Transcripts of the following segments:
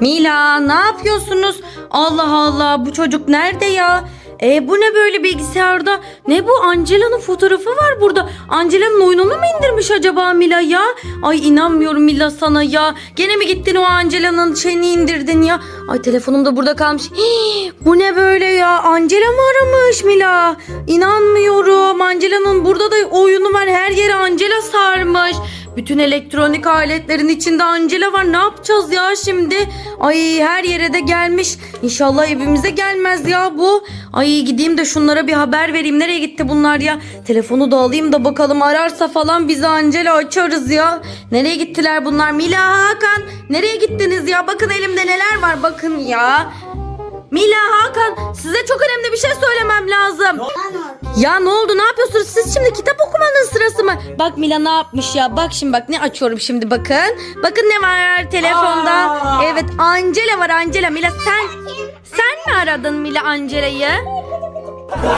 Mila ne yapıyorsunuz? Allah Allah bu çocuk nerede ya? E bu ne böyle bilgisayarda? Ne bu? Angela'nın fotoğrafı var burada. Angela'nın oyununu mu indirmiş acaba Mila ya? Ay inanmıyorum Mila sana ya. Gene mi gittin o Angela'nın şeyini indirdin ya? Ay telefonum da burada kalmış. Hii, bu ne böyle ya? Angela mı aramış Mila? İnanmıyorum. Angela'nın burada da oyunu var. Her yere Angela sarmış. Bütün elektronik aletlerin içinde Angela var. Ne yapacağız ya şimdi? Ay her yere de gelmiş. İnşallah evimize gelmez ya bu. Ay gideyim de şunlara bir haber vereyim. Nereye gitti bunlar ya? Telefonu da alayım da bakalım ararsa falan bizi Angela açarız ya. Nereye gittiler bunlar? Mila Hakan nereye gittiniz ya? Bakın elimde neler var bakın ya. Mila Hakan size çok önemli bir şey söylemem lazım. Ya ne oldu ne yapıyorsunuz siz şimdi kitap okumanın sırası mı? Bak Mila ne yapmış ya bak şimdi bak ne açıyorum şimdi bakın. Bakın ne var telefonda. Aa! Evet Angela var Angela. Mila sen sen mi aradın Mila Angela'yı?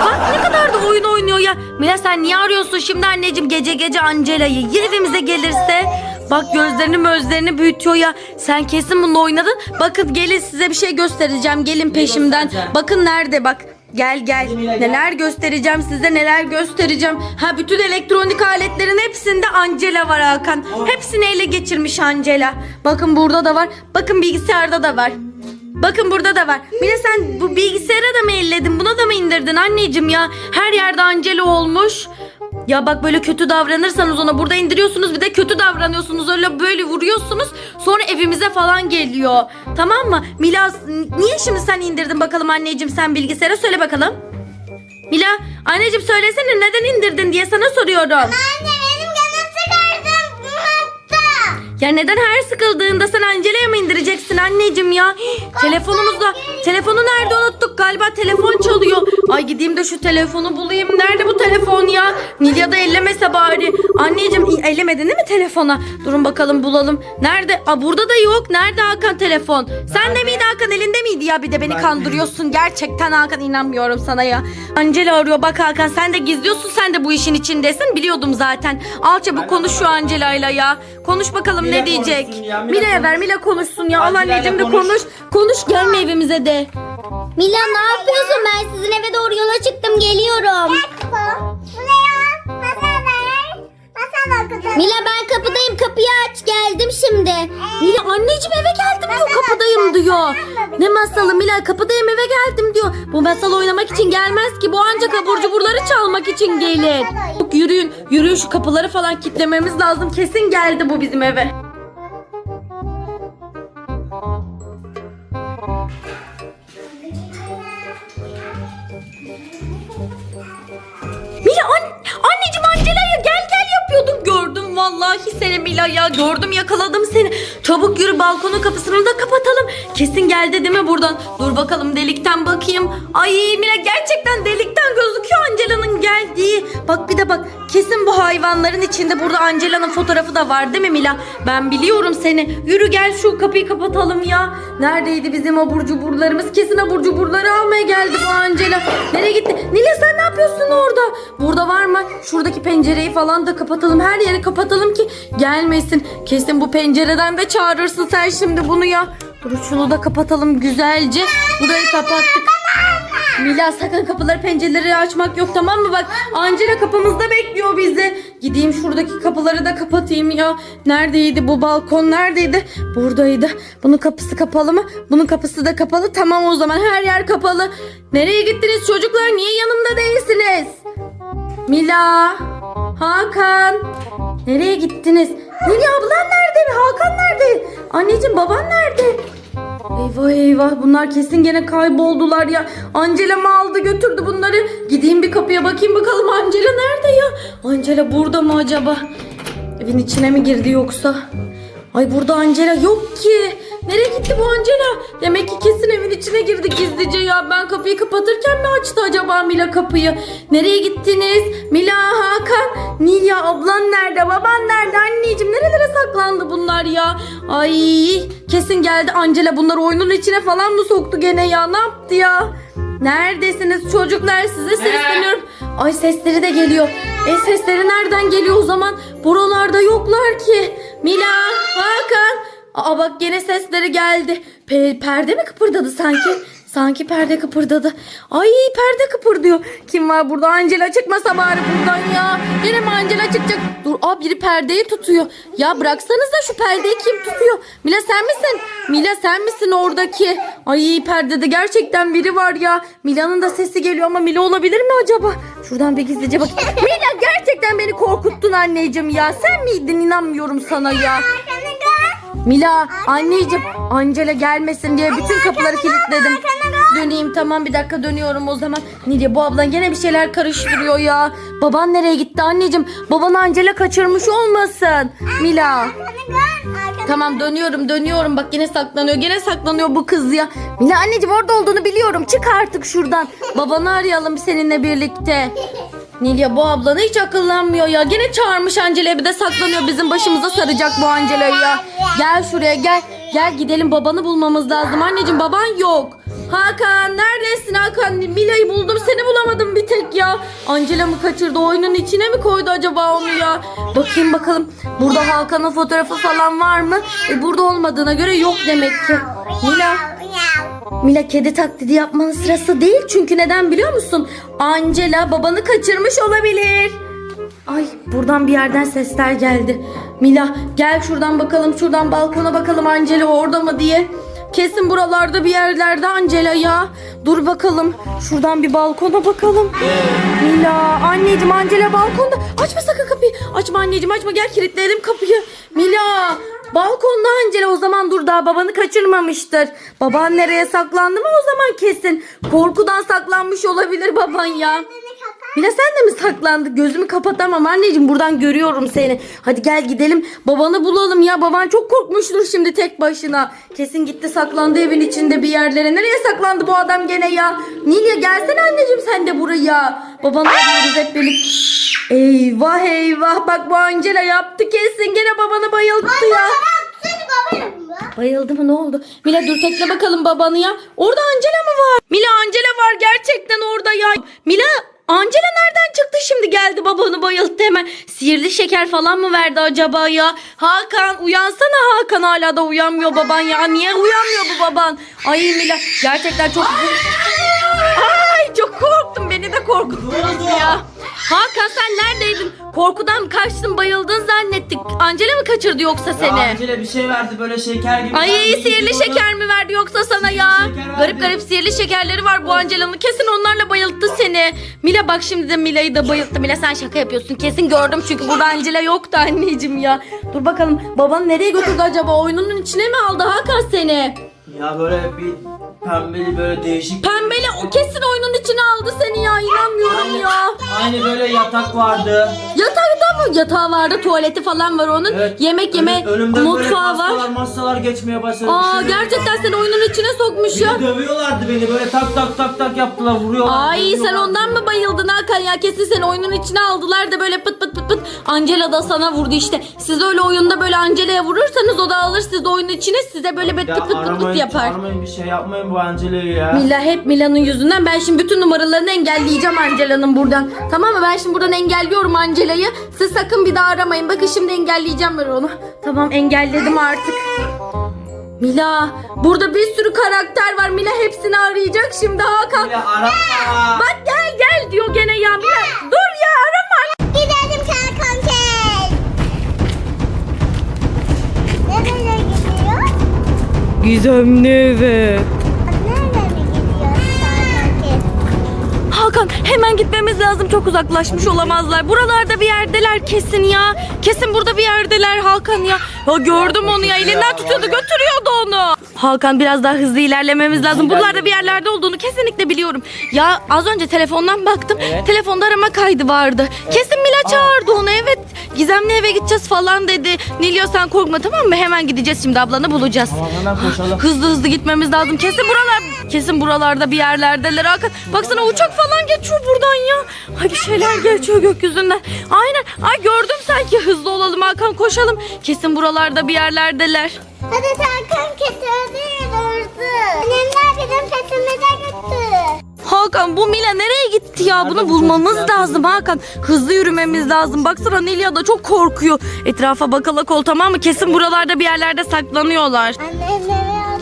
Bak ne kadar da oyun oynuyor ya. Mila sen niye arıyorsun şimdi anneciğim gece gece Angela'yı? Ya evimize gelirse? Bak gözlerini gözlerini büyütüyor ya. Sen kesin bununla oynadın. Bakın gelin size bir şey göstereceğim. Gelin peşimden. Bakın nerede bak. Gel gel. Neler göstereceğim size neler göstereceğim. Ha bütün elektronik aletlerin hepsinde Angela var Hakan. Hepsini ele geçirmiş Angela. Bakın burada da var. Bakın bilgisayarda da var. Bakın burada da var. Mila sen bu bilgisayara da mı elledin? Buna da mı indirdin anneciğim ya? Her yerde Angela olmuş. Ya bak böyle kötü davranırsanız ona burada indiriyorsunuz bir de kötü davranıyorsunuz öyle böyle vuruyorsunuz sonra evimize falan geliyor. Tamam mı? Mila niye şimdi sen indirdin bakalım anneciğim sen bilgisayara söyle bakalım. Mila anneciğim söylesene neden indirdin diye sana soruyorum. Anne benim. Ya neden her sıkıldığında sen Angela'ya mı indireceksin anneciğim ya? Telefonumuzda. Telefonu nerede unuttuk? Galiba telefon çalıyor. Ay gideyim de şu telefonu bulayım. Nerede bu telefon ya? Nilya da ellemese bari. Anneciğim ellemedin değil mi telefona? Durun bakalım bulalım. Nerede? Aa burada da yok. Nerede Hakan telefon? Sen de miydi Hakan? Elinde miydi ya? Bir de beni kandırıyorsun. Gerçekten Hakan inanmıyorum sana ya. Angela arıyor. Bak Hakan sen de gizliyorsun. Sen de bu işin içindesin. Biliyordum zaten. Al çabuk konuş şu Angela'yla ya. Konuş bakalım Mila ne diyecek. konuşsun ya, Mila Mila'ya ver. Mila konuşsun ya. Al Angela'yla anneciğim de konuş. konuş. Konuş gelme evimize de. Mila ne yapıyorsun? Ben sizin eve doğru yola çıktım geliyorum. Bu aç geldim şimdi. Mila anneciğim eve geldim diyor kapıdayım diyor. Ne masalı Mila kapıdayım eve geldim diyor. Bu masal oynamak için gelmez ki bu ancak abur cuburları çalmak için gelir. Yürüyün yürüyün şu kapıları falan kitlememiz lazım. Kesin geldi bu bizim eve. Gördüm vallahi seni Mila ya gördüm yakaladım seni. Çabuk yürü balkonun kapısını da kapatalım. Kesin geldi değil mi buradan? Dur bakalım delikten bakayım. Ay Mila gerçekten delikten gözüküyor Angela'nın geldiği. Bak bir de bak kesin bu hayvanların içinde burada Angela'nın fotoğrafı da var değil mi Mila? Ben biliyorum seni. Yürü gel şu kapıyı kapatalım ya. Neredeydi bizim abur cuburlarımız? Kesin abur cuburları almaya geldi bu Angela. Nereye gitti? Nila sen ne yapıyorsun orada? Burada var mı? Şuradaki pencereyi falan da kapatalım. Her yeri kapatalım ki gelmesin. Kesin bu pencereden de çağırırsın sen şimdi bunu ya. Dur şunu da kapatalım güzelce. Burayı kapattık. Mila sakın kapıları pencereleri açmak yok tamam mı? Bak Angela kapımızda bekliyor bizi. Gideyim şuradaki kapıları da kapatayım ya. Neredeydi bu balkon? Neredeydi? Buradaydı. Bunun kapısı kapalı mı? Bunun kapısı da kapalı. Tamam o zaman her yer kapalı. Nereye gittiniz çocuklar? Niye yanımda değilsiniz? Mila Hakan Nereye gittiniz Nilya ablan nerede Hakan nerede Anneciğim baban nerede Eyvah eyvah bunlar kesin gene kayboldular ya. Angela mı aldı götürdü bunları? Gideyim bir kapıya bakayım bakalım Angela nerede ya? Angela burada mı acaba? Evin içine mi girdi yoksa? Ay burada Angela yok ki. Nereye gitti bu Angela? Demek ki kesin evin içine girdi gizlice ya. Ben kapıyı kapatırken mi açtı acaba Mila kapıyı? Nereye gittiniz? Mila, Hakan, Nilya ablan nerede? Baban nerede? Anneciğim nerelere saklandı bunlar ya? Ay kesin geldi Angela bunları oyunun içine falan mı soktu gene ya? Ne yaptı ya? Neredesiniz çocuklar? Size sesleniyorum. Ay sesleri de geliyor. E sesleri nereden geliyor o zaman? Buralarda yoklar ki. Mila, Hakan. Aa bak gene sesleri geldi. Pe- perde mi kıpırdadı sanki? Sanki perde kıpırdadı. Ay perde kıpırdıyor. Kim var burada? Angela çıkmasa bari buradan ya. Yine mi Angela çıkacak? Dur aa biri perdeyi tutuyor. Ya bıraksanıza şu perdeyi kim tutuyor? Mila sen misin? Mila sen misin oradaki? Ay perdede gerçekten biri var ya. Mila'nın da sesi geliyor ama Mila olabilir mi acaba? Şuradan bir gizlice bak. Mila gerçekten beni korkuttun anneciğim ya. Sen miydin? İnanmıyorum sana ya. Mila anneciğim Angela gelmesin diye bütün kapıları kilitledim. Döneyim tamam bir dakika dönüyorum o zaman. Nilya bu ablan gene bir şeyler karıştırıyor ya. Baban nereye gitti anneciğim? Baban Angela kaçırmış olmasın. Mila. Tamam dönüyorum dönüyorum bak yine saklanıyor gene saklanıyor bu kız ya. Mila anneciğim orada olduğunu biliyorum çık artık şuradan. Babanı arayalım seninle birlikte. Nilya bu ablanı hiç akıllanmıyor ya. Gene çağırmış Angela'yı bir de saklanıyor bizim başımıza saracak bu Angela'yı ya. Gel şuraya gel. Gel gidelim babanı bulmamız lazım. Anneciğim baban yok. Hakan neredesin Hakan? Mila'yı buldum seni bulamadım bir tek ya. Angela mı kaçırdı oyunun içine mi koydu acaba onu ya? Bakayım bakalım. Burada Hakan'ın fotoğrafı falan var mı? E, burada olmadığına göre yok demek ki. Mila Mila kedi taklidi yapmanın sırası değil çünkü neden biliyor musun? Angela babanı kaçırmış olabilir. Ay buradan bir yerden sesler geldi. Mila gel şuradan bakalım şuradan balkona bakalım Angela orada mı diye. Kesin buralarda bir yerlerde Angela ya. Dur bakalım şuradan bir balkona bakalım. Mila anneciğim Angela balkonda. Açma sakın kapıyı. Açma anneciğim açma gel kilitleyelim kapıyı. Mila balkonda Angela o zaman dur daha babanı kaçırmamıştır. Baban nereye saklandı mı o zaman kesin. Korkudan saklanmış olabilir baban ya. Mila sen de mi saklandı? Gözümü kapatamam anneciğim buradan görüyorum seni. Hadi gel gidelim babanı bulalım ya. Baban çok korkmuştur şimdi tek başına. Kesin gitti saklandı evin içinde bir yerlere. Nereye saklandı bu adam gene ya? Nilya gelsene anneciğim sen de buraya. Babanı arıyoruz hep birlikte. Eyvah eyvah bak bu Angela yaptı kesin gene babanı bayılttı ya. Bayıldı mı ne oldu? Mila dur tekle bakalım babanı ya. Orada Angela mı var? Mila Angela var gerçekten orada ya. Mila Angela nereden çıktı şimdi geldi babanı bayılttı hemen. Sihirli şeker falan mı verdi acaba ya? Hakan uyansana Hakan hala da uyanmıyor baban ya. Niye uyanmıyor bu baban? Ay Mila gerçekten çok... Ay çok korktum beni de korkuttunuz ya. Hakan sen neredeydin? Korkudan kaçtın bayıldın zannettik. Angela mı kaçırdı yoksa Ya seni? Angela bir şey verdi böyle şeker gibi. Ay de sihirli şeker mi verdi yoksa sana ya? şeker verdi. Garip garip sihirli şekerleri var bu Angela'nın. Kesin onlarla bayılttı seni. Mila bak şimdi de Mila'yı da bayılttı. Mila sen şaka yapıyorsun. Kesin gördüm çünkü burada Angela yoktu anneciğim ya. Dur bakalım baban nereye götürdü acaba? Oyunun içine mi aldı Hakan seni? Ya böyle bir pembeli böyle değişik. Pembeli o kesin oyunun içine aldı seni ya. İnanmıyorum ya. Aynı böyle yatak vardı. Yatağında mı? Yatağı vardı, tuvaleti falan var onun. Evet. Yemek yeme Önüm- önümden böyle mutfağı var. masalar masalar geçmeye başladı. Aa Şöyle- gerçekten seni oyunun içine sokmuş ya. dövüyorlardı beni böyle tak tak tak tak yaptılar vuruyorlar. Ay sen ondan mı bayıldın Hakan ya? Kesin seni oyunun içine aldılar da böyle pıt pıt pıt pıt. Angela da sana vurdu işte. Siz öyle oyunda böyle Angela'ya vurursanız o da alır sizi oyunun içine size böyle pıt Ya pıt pıt pıt aramayın, yapar. aramayın bir şey yapmayın bu Angela'yı ya. Mila hep Mila'nın yüzünden ben şimdi bütün numaralarını engelleyeceğim Angela'nın buradan. Tamam mı? Ben şimdi buradan engelliyorum Angela'yı. Siz sakın bir daha aramayın. Bakın şimdi engelleyeceğim ben onu. Tamam engelledim artık. Mila burada bir sürü karakter var. Mila hepsini arayacak şimdi Hakan. Ya arama. Bak gel gel diyor gene ya. Mila dur ya arama. Gidelim Serkankel. Nereye gidiyor? Gizemli evet. Hemen gitmemiz lazım. Çok uzaklaşmış olamazlar. Buralarda bir yerdeler kesin ya. Kesin burada bir yerdeler Hakan ya. Ya gördüm onu ya. Elinden tutuyordu götürüyordu onu. Hakan biraz daha hızlı ilerlememiz lazım. Buralarda bir yerlerde olduğunu kesinlikle biliyorum. Ya az önce telefondan baktım. Evet. Telefonda arama kaydı vardı. Kesin Mila çağırdı onu. Evet. Gizemli eve gideceğiz falan dedi. Nilyo sen korkma tamam mı? Hemen gideceğiz şimdi ablanı bulacağız. Tamam hemen koşalım. Hızlı hızlı gitmemiz lazım. Kesin buralar kesin buralarda bir yerlerdeler. Hakan baksana uçak falan geçiyor buradan ya. Ay bir şeyler geçiyor gökyüzünden. Aynen. Ay gördüm sanki. Hızlı olalım Hakan koşalım. Kesin buralarda bir yerlerdeler. Hadi Serkan kötü değil durdu. Annemler bizim petimize gitti. Hakan Hakan bu Mila nereye gitti ya? Bunu bu bulmamız lazım Hakan. Hızlı yürümemiz lazım. Baksana Nilya da çok korkuyor. Etrafa bakalak ol tamam mı? Kesin buralarda bir yerlerde saklanıyorlar. Annemlere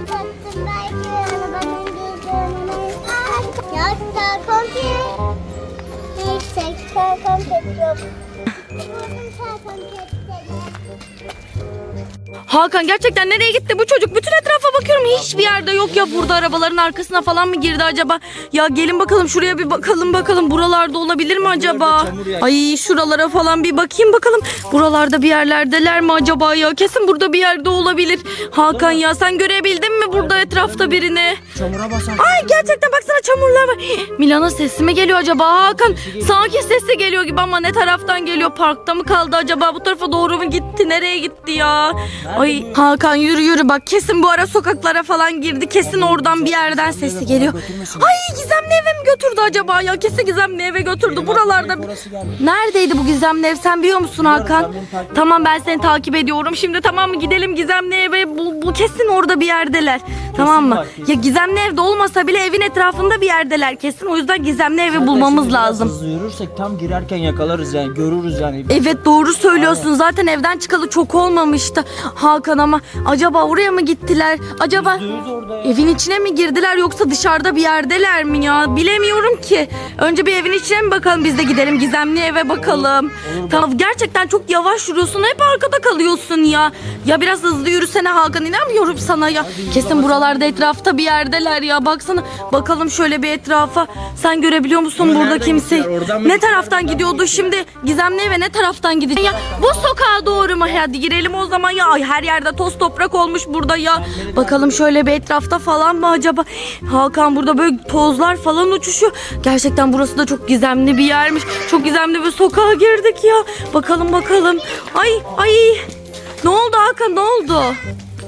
komplet yok. Buldum kompletleri. Hakan gerçekten nereye gitti bu çocuk? Bütün etrafa bakıyorum hiçbir yerde yok ya. Burada arabaların arkasına falan mı girdi acaba? Ya gelin bakalım şuraya bir bakalım bakalım. Buralarda olabilir mi acaba? Ay şuralara falan bir bakayım bakalım. Buralarda bir yerlerdeler mi acaba ya? Kesin burada bir yerde olabilir. Hakan ya sen görebildin mi burada etrafta birini? Çamura basan. Ay gerçekten baksana çamurlar var. Milana sesi mi geliyor acaba Hakan? Sanki sesi geliyor gibi ama ne taraftan geliyor? Parkta mı kaldı acaba? Bu tarafa doğru mu gitti? Nereye gitti ya? Ay Hakan yürü yürü bak kesin bu ara sokaklara falan girdi. Kesin oradan bir yerden sesi geliyor. Ay gizemli eve mi götürdü acaba ya? Kesin gizemli eve götürdü. Buralarda. Neredeydi bu gizemli ev sen biliyor musun Hakan? Tamam ben seni takip ediyorum. Şimdi tamam mı gidelim gizemli eve. Bu, bu kesin orada bir yerdeler. tamam mı? Ya gizemli evde olmasa bile evin etrafında bir yerdeler kesin. O yüzden gizemli evi bulmamız lazım. Hızlı yürürsek tam girerken yakalarız yani görürüz yani. Evet doğru söylüyorsun. Zaten evden çıkalı çok olmamıştı. Hakan ama acaba oraya mı gittiler? Acaba evin içine mi girdiler yoksa dışarıda bir yerdeler mi ya? Bilemiyorum ki. Önce bir evin içine mi bakalım biz de gidelim gizemli eve bakalım. olur. Tamam gerçekten çok yavaş yürüyorsun. Hep arkada kalıyorsun ya. Ya biraz hızlı yürüsene Hakan inanmıyorum sana ya. Kesin buralarda etrafta bir yerdeler ya. Baksana bakalım şöyle bir etrafa. Sen görebiliyor musun burada kimseyi? Ne taraftan gidiyordu şimdi? Gizemli eve ne taraftan gidecek? Ya bu sokağa doğru mu? Hadi girelim o zaman ya. Ay, her yerde toz toprak olmuş burada ya. Bakalım şöyle bir etrafta falan mı acaba? Hakan burada böyle tozlar falan uçuşuyor. Gerçekten burası da çok gizemli bir yermiş. Çok gizemli bir sokağa girdik ya. Bakalım bakalım. Ay ay. Ne oldu Hakan ne oldu?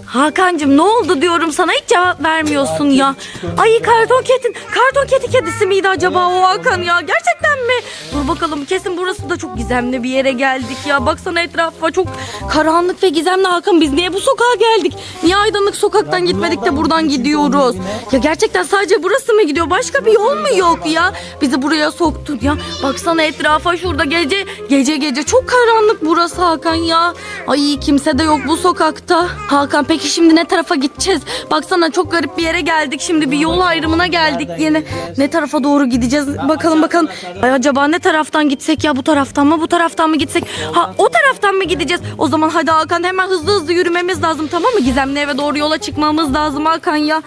Hakan'cığım ne oldu diyorum sana hiç cevap vermiyorsun ya. Ay karton ketin, karton keti kedisi miydi acaba o Hakan ya? Gerçekten mi? Dur bakalım kesin burası da çok gizemli bir yere geldik ya. Baksana etrafa çok karanlık ve gizemli Hakan. Biz niye bu sokağa geldik? Niye aydınlık sokaktan Ya gitmedik de buradan gidiyoruz? Ya gerçekten sadece burası mı gidiyor? Başka bir yol mu yok ya? Bizi buraya soktun ya. Baksana etrafa şurada gece gece gece çok karanlık burası Hakan ya. Ay kimse de yok bu sokakta. Hakan peki şimdi ne tarafa gideceğiz? Baksana çok garip bir yere geldik. Şimdi bir yol ayrımına geldik yine. Ne tarafa doğru gideceğiz? Bakalım bakalım. Ay acaba ne taraftan gitsek ya? Bu taraftan mı? Bu taraftan mı gitsek? Ha o taraftan mı gideceğiz? O zaman hadi Hakan hemen hızlı hızlı yürümemiz lazım tamam mı? Gizemli eve doğru yola çıkmamız lazım Hakan ya.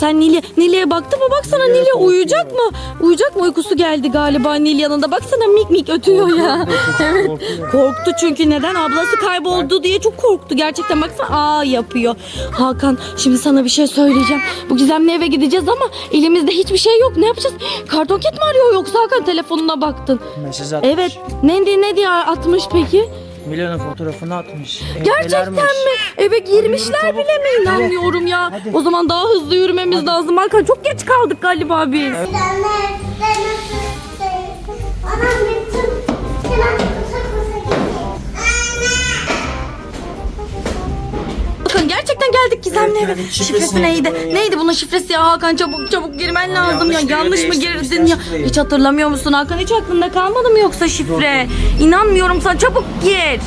Sen Nilya, Nilya'ya baktın mı? Baksana Nilya uyuyacak mı? Uyuyacak mı? Uykusu geldi galiba Nilya'nın da. Baksana mik mik ötüyor ya. Evet. Korktu çünkü neden? Ablası kayboldu diye çok korktu. Gerçekten baksana aa yapıyor. Hakan şimdi sana bir şey söyleyeceğim. Bu gizemli eve gideceğiz ama elimizde hiçbir şey yok. Ne yapacağız? Karton ket mi arıyor yoksa Hakan telefonuna baktın? Mesaj atmış. Evet. Ne ne diye atmış peki? Milan'ın fotoğrafını atmış. Gerçekten Entelermiş. mi? Eve girmişler bile mi? İnanmıyorum ya. Hadi. O zaman daha hızlı yürümemiz lazım. Hakan çok geç kaldık galiba biz. Nasıl Anam gittim. Gerçekten geldik gizemli eve. Yani Şifresi, neydi? neydi? Neydi bunun şifresi ya Hakan çabuk çabuk girmen lazım ya. yanlış mı girdin ya? şifreyi. Hiç hatırlamıyor musun Hakan? Hiç aklında kalmadı mı yoksa şifre? İnanmıyorum sana çabuk gir.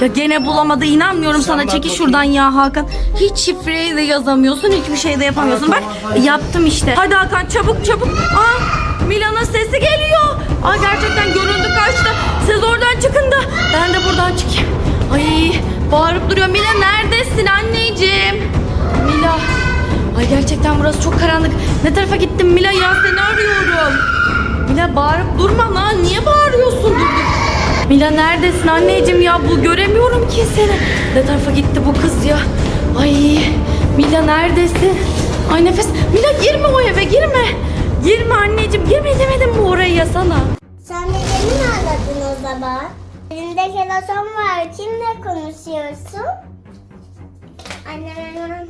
Ya gene bulamadı inanmıyorum sana. bak Çekil bakayım. şuradan ya Hakan. Hiç şifreyi de yazamıyorsun. Hiçbir şey de yapamıyorsun. Bak yaptım işte. Hadi Hakan çabuk çabuk. Aa Milana sesi geliyor. Aa gerçekten göründü kaçtı. Siz oradan çıkın da ben de buradan çıkayım. Ay bağırıp duruyor. Mila neredesin anneciğim? Mila. Ay gerçekten burası çok karanlık. Ne tarafa gittin Mila ya seni arıyorum. Mila bağırıp durma lan. Niye bağırıyorsun? Dur dur. Mila neredesin anneciğim ya? Bu göremiyorum ki seni. Ne tarafa gitti bu kız ya? Ay Mila neredesin? Ay nefes. Mila girme o eve girme. Girme anneciğim. Girme demedim mi oraya sana? Sen de mi anladın o zaman? Elinde telefon var. Kimle konuşuyorsun? Anne hemen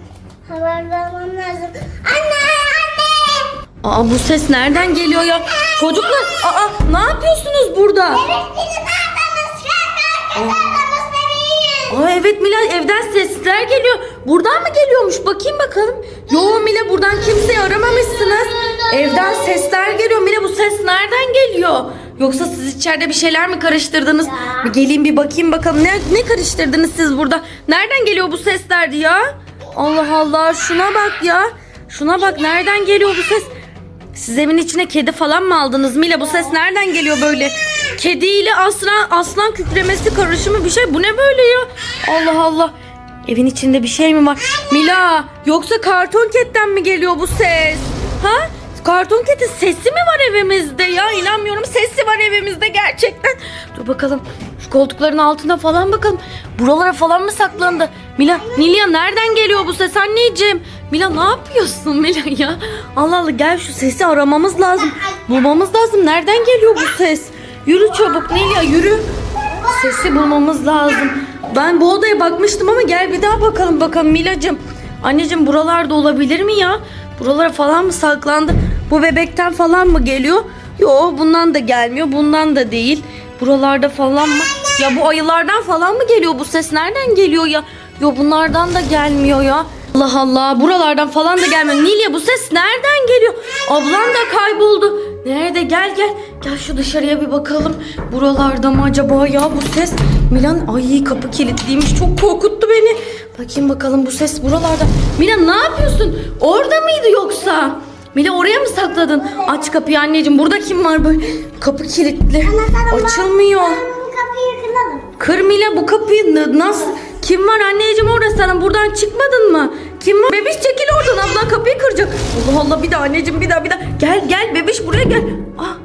haber vermem lazım. Anne! Anne! Aa bu ses nereden geliyor ya? Çocuklar aa ne yapıyorsunuz burada? Evet bizim ablamız şarkı ablamız bebeğiz. Aa evet Mila evden sesler geliyor. Buradan mı geliyormuş? Bakayım bakalım. Yo Mila buradan kimseyi aramamışsınız. Evden sesler geliyor. Mila bu ses nereden geliyor? Yoksa siz içeride bir şeyler mi karıştırdınız? Ya. Bir geleyim bir bakayım bakalım. Ne, ne karıştırdınız siz burada? Nereden geliyor bu sesler ya? Allah Allah şuna bak ya. Şuna bak nereden geliyor bu ses? Siz evin içine kedi falan mı aldınız Mila? Bu ses nereden geliyor böyle? Kediyle aslan, aslan kükremesi karışımı bir şey. Bu ne böyle ya? Allah Allah. Evin içinde bir şey mi var? Mila yoksa karton ketten mi geliyor bu ses? Ha? Karton ketin sesi mi var evimizde ya? İnanmıyorum sesi var evimizde gerçekten. Dur bakalım. Şu koltukların altına falan bakalım. Buralara falan mı saklandı? Mila, Nilya nereden geliyor bu ses anneciğim? Mila ne yapıyorsun Mila ya? Allah Allah gel şu sesi aramamız lazım. Bulmamız lazım. Nereden geliyor bu ses? Yürü çabuk Nilya yürü. Sesi bulmamız lazım. Ben bu odaya bakmıştım ama gel bir daha bakalım bakalım Milacığım. Anneciğim buralarda olabilir mi ya? Buralara falan mı saklandı? Bu bebekten falan mı geliyor? Yo bundan da gelmiyor. Bundan da değil. Buralarda falan mı? Ya bu ayılardan falan mı geliyor bu ses? Nereden geliyor ya? Yo bunlardan da gelmiyor ya. Allah Allah buralardan falan da gelmiyor. Nilya bu ses nereden geliyor? Ablan da kayboldu. Nerede? Gel gel. Gel şu dışarıya bir bakalım. Buralarda mı acaba ya bu ses? Milan ay kapı kilitliymiş. Çok korkuttu beni. Bakayım bakalım bu ses buralarda. Milan ne yapıyorsun? Orada mıydı yoksa? Mila oraya mı sakladın? Aç kapıyı anneciğim. Burada kim var böyle? Kapı kilitli. Açılmıyor. Bu kapıyı kıralım. Kır Mila bu kapıyı nasıl? Kim var anneciğim orada sana buradan çıkmadın mı? Kim var? Bebiş çekil oradan abla kapıyı kıracak. Allah Allah bir daha anneciğim bir daha bir daha. Gel gel bebiş buraya gel. Ah,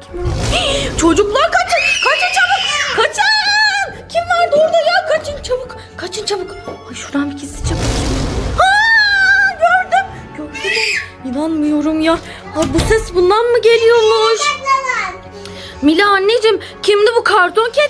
kim var? Hii, Çocuklar kaçın kaçın çabuk kaçın. Kim vardı orada ya kaçın çabuk kaçın çabuk. Ay şuradan bir gizlice bakayım. Aa, gördüm gördüm. İnanmıyorum ya. Ay bu ses bundan mı geliyormuş? Mila anneciğim kimdi bu karton ket